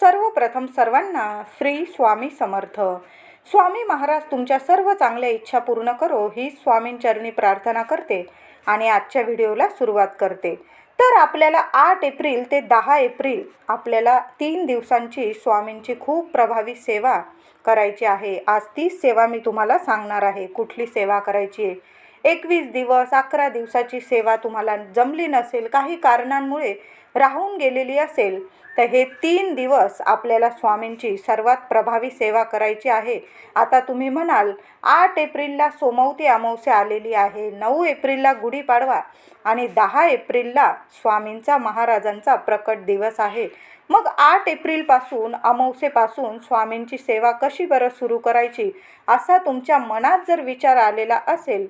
सर्वप्रथम सर्वांना श्री स्वामी समर्थ. स्वामी महाराज तुमच्या सर्व चांगल्या इच्छा पूर्ण करो ही स्वामींचरणी प्रार्थना करते आणि आजच्या व्हिडिओला सुरुवात करते. तर आपल्याला आठ एप्रिल ते दहा एप्रिल आपल्याला तीन दिवसांची स्वामींची खूप प्रभावी सेवा करायची आहे. आज तीच सेवा मी तुम्हाला सांगणार आहे. कुठली सेवा करायची आहे? एकवीस दिवस अकरा दिवसाची सेवा तुम्हाला जमली नसेल काही कारणांमुळे राहून गेलेली असेल तर हे तीन दिवस आपल्याला स्वामींची सर्वात प्रभावी सेवा करायची आहे. आता तुम्ही म्हणाल आठ एप्रिलला सोमवती अमावस्या आलेली आहे. नऊ एप्रिलला गुढीपाडवा आणि दहा एप्रिलला स्वामींचा महाराजांचा प्रकट दिवस आहे. मग आठ एप्रिलपासून अमावस्येपासून स्वामींची सेवा कशी बरं सुरू करायची असा तुमच्या मनात जर विचार आलेला असेल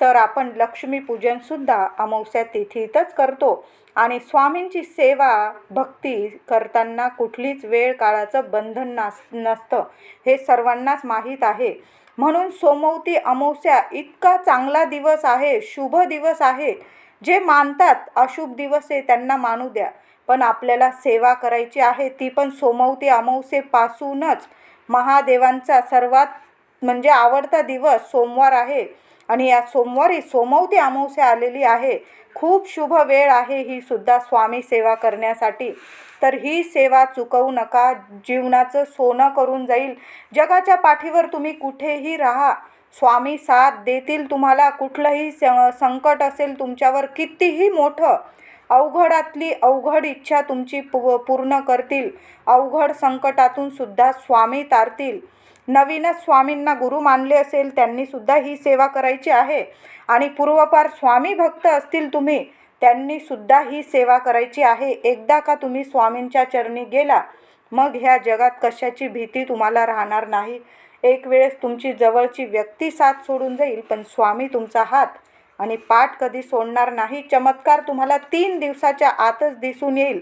तर आपण लक्ष्मीपूजनसुद्धा अमावस्या तिथीतच करतो. आणि स्वामींची सेवा भक्ती करताना कुठलीच वेळ काळाचं बंधन नास नसतं. हे सर्वांनाच माहीत आहे. म्हणून सोमवती अमावस्या इतका चांगला दिवस आहे शुभ दिवस आहे. जे मानतात अशुभ दिवस आहे त्यांना मानू द्या. पण आपल्याला सेवा करायची आहे ती पण सोमवती अमावस्येपासूनच. महादेवांचा सर्वात म्हणजे आवडता दिवस सोमवार आहे आणि या सोमवारी सोमवती अमावस्या आलेली आहे. खूप शुभ वेळ आहे ही सुद्धा स्वामी सेवा करण्यासाठी. तर ही सेवा चुकवू नका जीवनाचं सोनं करून जाईल. जगाच्या पाठीवर तुम्ही कुठेही राहा. स्वामी साथ देतील तुम्हाला. कुठलंही स संकट असेल तुमच्यावर कितीही मोठं अवघडातली अवघड इच्छा तुमची पू पूर्ण करतील. अवघड संकटातून सुद्धा स्वामी तारतील. नवीनच स्वामींना गुरु मानले असेल त्यांनीसुद्धा ही सेवा करायची आहे. आणि पूर्वपार स्वामी भक्त असतील तुम्ही त्यांनीसुद्धा ही सेवा करायची आहे. एकदा का तुम्ही स्वामींच्या चरणी गेला मग ह्या जगात कशाची भीती तुम्हाला राहणार नाही? एक वेळेस तुमची जवळची व्यक्ती साथ सोडून जाईल पण स्वामी तुमचा हात आणि पाठ कधी सोडणार नाही. चमत्कार तुम्हाला तीन दिवसाच्या आतच दिसून येईल.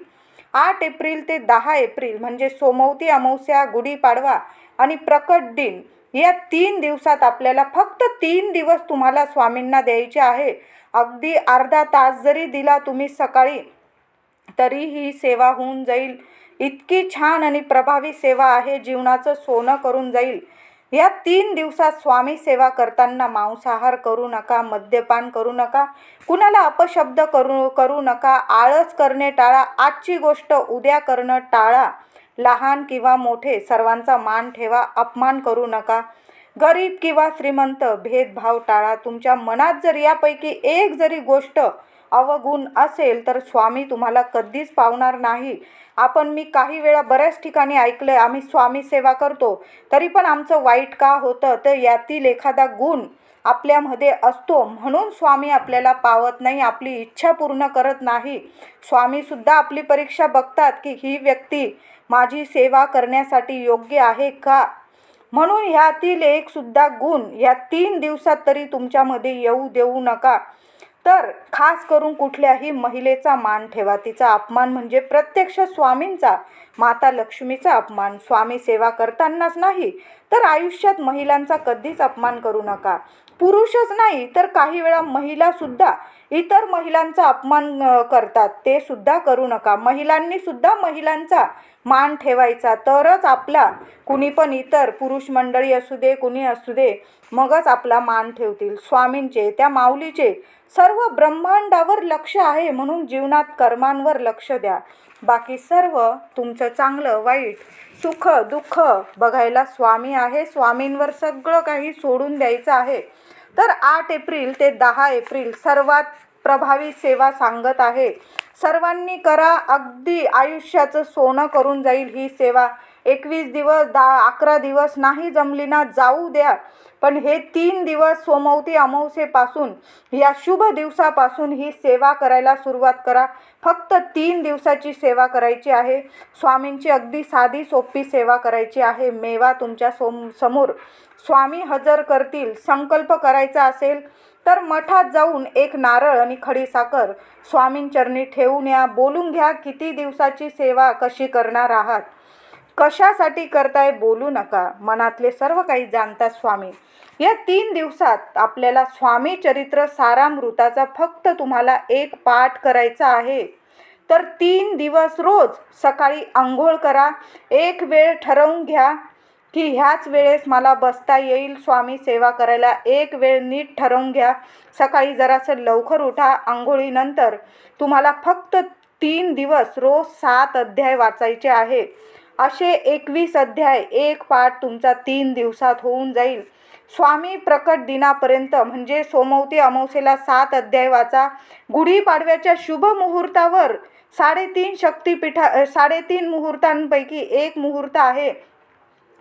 आठ एप्रिल ते दहा एप्रिल म्हणजे सोमवती अमावस्या गुढीपाडवा आणि प्रकट दिन या तीन दिवसात आपल्याला फक्त तीन दिवस तुम्हाला स्वामींना द्यायचे आहे. अगदी अर्धा तास जरी दिला तुम्ही सकाळी तरी ही सेवा होऊन जाईल. इतकी छान आणि प्रभावी सेवा आहे. जीवनाचं सोनं करून जाईल. या तीन दिवसात स्वामी सेवा करताना मांसाहार करू नका मद्यपान करू नका कुणाला अपशब्द करू करू नका आळस करणे टाळा आजची गोष्ट उद्या करणं टाळा लहान किंवा मोठे सर्वांचा मान ठेवा अपमान करू नका गरीब किंवा श्रीमंत भेदभाव टाळा तुमच्या मनात जर यापैकी एक जरी गोष्ट अवगुण असेल तर स्वामी तुम्हाला कधीच पावणार नाही. आपण मी काही वेळा बऱ्याच ठिकाणी ऐकलं आहे आम्ही स्वामी सेवा करतो. तरी पण आमचं वाईट का होतं? तर यातील एखादा गुण आपल्यामध्ये असतो. म्हणून स्वामी आपल्याला पावत नाही आपली इच्छा पूर्ण करत नाही. स्वामीसुद्धा आपली परीक्षा बघतात की ही व्यक्ती माझी सेवा करण्यासाठी योग्य आहे का? म्हणून ह्यातील एकसुद्धा गुण या तीन दिवसात तरी तुमच्यामध्ये येऊ देऊ नका. तर खास करून कुठल्याही महिलेचा मान ठेवा. तिचा अपमान म्हणजे प्रत्यक्ष स्वामींचा माता लक्ष्मीचा अपमान. स्वामी सेवा करतानाच नाही तर आयुष्यात महिलांचा कधीच अपमान करू नका. पुरुषच नाही तर काही वेळा महिलासुद्धा इतर महिलांचा अपमान करतात. ते सुद्धा करू नका. महिलांनी सुद्धा महिलांचा मान ठेवायचा. तरच आपला कुणी पण इतर पुरुष मंडळी असू दे कुणी असू दे मगच आपला मान ठेवतील. स्वामींचे त्या माऊलीचे सर्व ब्रह्मांडावर लक्ष आहे म्हणून जीवनात कर्मांवर लक्ष द्या. बाकी सर्व तुमचं चांगलं वाईट सुख दुःख बघायला स्वामी आहे. स्वामींवर सगळं काही सोडून द्यायचं आहे. तर आठ एप्रिल ते दहा एप्रिल सर्वात प्रभावी सेवा सांगत आहे. सर्वांनी करा. अगदी आयुष्याचं सोनं करून जाईल ही सेवा. एकवीस दिवस दहा अकरा दिवस नाही जमली ना जाऊ द्या. पण हे तीन दिवस सोमवती अमावस्येपासून या शुभ दिवसापासून ही सेवा करायला सुरुवात करा. फक्त तीन दिवसाची सेवा करायची आहे. स्वामींची अगदी साधी सोपी सेवा करायची आहे. मेवा तुमच्या सोम समोर. स्वामी हजर करतील संकल्प करायचा असेल तर मठात जाऊन एक नारळ आणि खडीसाखर स्वामींचरणी ठेवून या. बोलून घ्या किती दिवसाची सेवा कशी करणार आहात. कशासाठी करताय बोलू नका. मनातले सर्व काही जाणतात स्वामी. या तीन दिवसात आपल्याला स्वामी चरित्र सारामृताचा फक्त तुम्हाला एक पाठ करायचा आहे. तर तीन दिवस रोज सकाळी आंघोळ करा. एक वेळ ठरवून घ्या की ह्याच वेळेस मला बसता येईल. स्वामी सेवा करायला एक वेळ नीट ठरवून घ्या. सकाळी जरासं लवकर उठा. आंघोळीनंतर तुम्हाला फक्त तीन दिवस रोज सात अध्याय वाचायचे आहे. असे एकवीस अध्याय एक पाठ तुमचा तीन दिवसात होऊन जाईल. स्वामी प्रकट दिनापर्यंत म्हणजे सोमवती अमावस्येला सात अध्याय वाचा. गुढीपाडव्याच्या शुभ मुहूर्तावर साडेतीन शक्तिपीठा साडेतीन मुहूर्तांपैकी एक मुहूर्त आहे.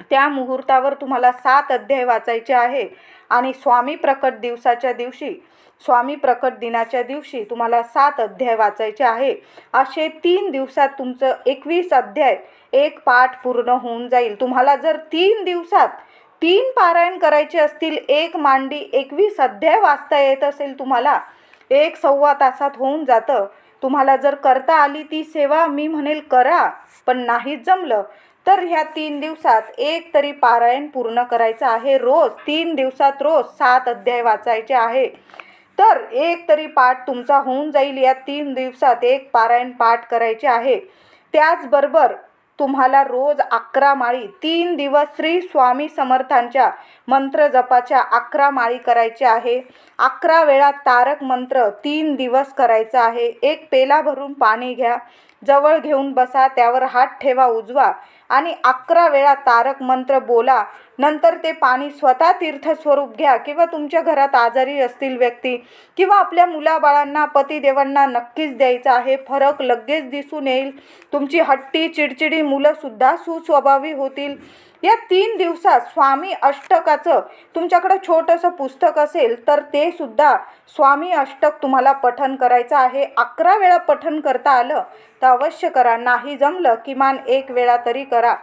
त्या मुहूर्तावर तुम्हाला सात अध्याय वाचायचे आहे. आणि स्वामी प्रकट दिवसाच्या दिवशी स्वामी प्रकट दिनाच्या दिवशी तुम्हाला सात अध्याय वाचायचे आहे. असे तीन दिवसात तुमचं एकवीस अध्याय एक पाठ पूर्ण होऊन जाईल. तुम्हाला जर तीन दिवसात तीन पारायण करायचे असतील एक मांडी एकवीस अध्याय वाचता येत असेल तुम्हाला एक सव्वा तासात होऊन जातं. तुम्हाला जर करता आली ती सेवा मी म्हणेल करा पण नाही जमलं तर ह्या तीन दिवसात एक तरी पारायण पूर्ण करायचं आहे. रोज तीन दिवसात रोज सात अध्याय वाचायचे आहे. तर एक तरी पाठ तुमचा होऊन जाईल. या तीन दिवसात एक पारायण पाठ करायचे आहे. त्याचबरोबर तुम्हाला रोज अकरा माळी तीन दिवस श्री स्वामी समर्थांच्या मंत्र जपाच्या अकरा माळी करायचे आहे. अकरा वेळा तारक मंत्र तीन दिवस करायचा आहे. एक पेला भरून पाणी घ्या. जवळ घेऊन बसा त्यावर हात ठेवा उजवा. आणि अकरा वेळा तारक मंत्र बोला. नंतर ते पाणी स्वतः तीर्थस्वरूप घ्या किंवा तुमच्या घरात आजारी असतील व्यक्ती किंवा आपल्या मुलाबाळांना पतिदेवांना नक्कीच द्यायचं आहे. फरक लगेच दिसून येईल. तुमची हट्टी चिडचिडी मुलंसुद्धा सुस्वभावी होतील. या तीन दिवसात स्वामी अष्टकाचं तुमच्याकडं छोटंसं पुस्तक असेल तर ते सुद्धा स्वामी अष्टक तुम्हाला पठन करायचं आहे. अकरा वेळा पठन करता आलं तर अवश्य करा. नाही जमलं किमान एक वेळा तरी करा.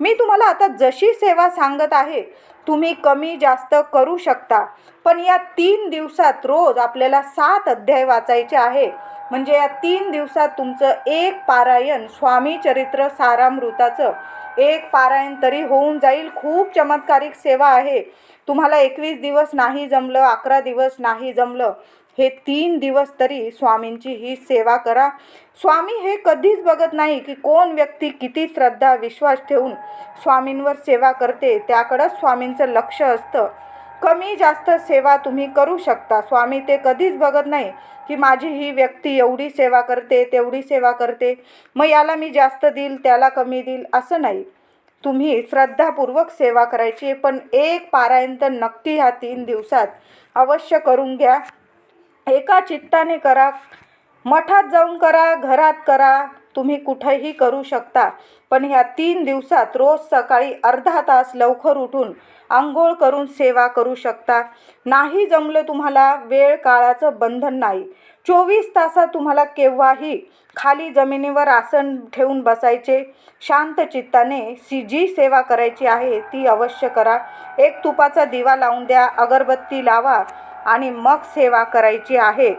मी तुम्हाला आता जशी सेवा सांगत आहे तुम्ही कमी जास्त करू शकता. पण या तीन दिवसात रोज आपल्याला सात अध्याय वाचायचे आहे. म्हणजे या तीन दिवसात तुमचं एक पारायण स्वामी चरित्र सारामृताचं एक पारायण तरी होऊन जाईल. खूप चमत्कारिक सेवा आहे. तुम्हाला एकवीस दिवस नाही जमलं अकरा दिवस नाही जमलं हे तीन दिवस तरी स्वामींची ही सेवा करा. स्वामी हे कधीच बघत नाही की कोण व्यक्ती किती श्रद्धा विश्वास ठेवून स्वामींवर सेवा करते त्याकडंच स्वामींचं लक्ष असतं. कमी जास्त सेवा तुम्ही करू शकता. स्वामी ते कधीच बघत नाही की माझी ही व्यक्ती एवढी सेवा करते तेवढी सेवा करते. मग याला मी जास्त देईल त्याला कमी देईल असं नाही. तुम्ही श्रद्धापूर्वक सेवा करायची पण एक पारायण तर नक्की ह्या तीन दिवसात अवश्य करून घ्या. एका चित्ताने करा. मठात जाऊन करा घरात करा. तुम्ही कुठेही करू शकता. पण ह्या तीन दिवसात रोज सकाळी अर्धा तास लवकर उठून आंघोळ करून सेवा करू शकता. नाही जमलं तुम्हाला वेळ काळाचं बंधन नाही. चोवीस तासात तुम्हाला केव्हाही खाली जमिनीवर आसन ठेवून बसायचे. शांत चित्ताने सी जी सेवा करायची आहे ती अवश्य करा. एक तुपाचा दिवा लावून द्या अगरबत्ती लावा. आणि मग सेवा करायची आहे.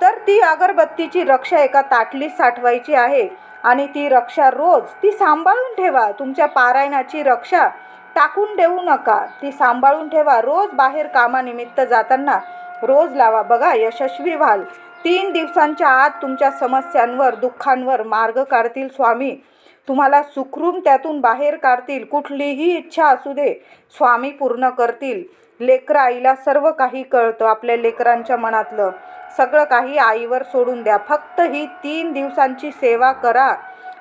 तर ती अगरबत्तीची रक्षा एका ताटलीत साठवायची आहे आणि ती रक्षा रोज ती सांभाळून ठेवा. तुमच्या पारायणाची रक्षा टाकून देऊ नका. ती सांभाळून ठेवा. रोज बाहेर कामानिमित्त जाताना रोज लावा. बघा यशस्वी व्हाल. तीन दिवसांच्या आत तुमच्या समस्यांवर दुःखांवर मार्ग काढतील स्वामी. तुम्हाला सुखरूम त्यातून बाहेर काढतील. कुठलीही इच्छा असू दे. स्वामी पूर्ण करतील. लेकरं आईला सर्व काही कळतं आपल्या लेकरांच्या मनातलं. सगळं काही आईवर सोडून द्या. फक्त ही तीन दिवसांची सेवा करा.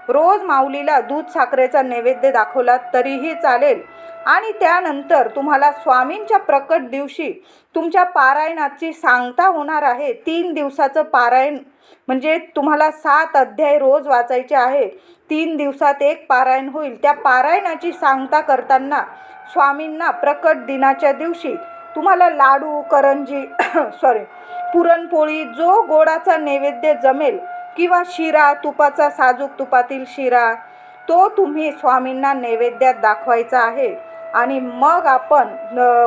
रोज माऊलीला दूध साखरेचा नैवेद्य दाखवला तरीही चालेल. आणि त्यानंतर तुम्हाला स्वामींच्या प्रकट दिवशी तुमच्या पारायणाची सांगता होणार आहे. तीन दिवसाचं पारायण म्हणजे तुम्हाला सात अध्याय रोज वाचायचे आहे. तीन दिवसात एक पारायण होईल. त्या पारायणाची सांगता करताना स्वामींना प्रकट दिनाच्या दिवशी तुम्हाला लाडू करंजी सॉरी पुरणपोळी जो गोडाचा नैवेद्य जमेल किंवा शिरा तुपाचा साजूक तुपातील शिरा तो तुम्ही स्वामींना नैवेद्यात दाखवायचा आहे. आणि मग आपण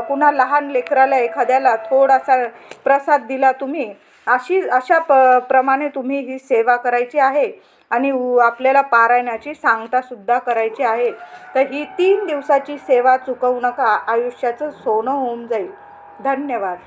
कुणा लहान लेकराला एखाद्याला थोडासा प्रसाद दिला तुम्ही अशी अशा प प्रमाणे तुम्ही ही सेवा करायची आहे. आणि उ- आपल्याला पारायणाची सांगतासुद्धा करायची आहे. तर ही तीन दिवसाची सेवा चुकवू नका आयुष्याचं सोनं होऊन जाईल. धन्यवाद.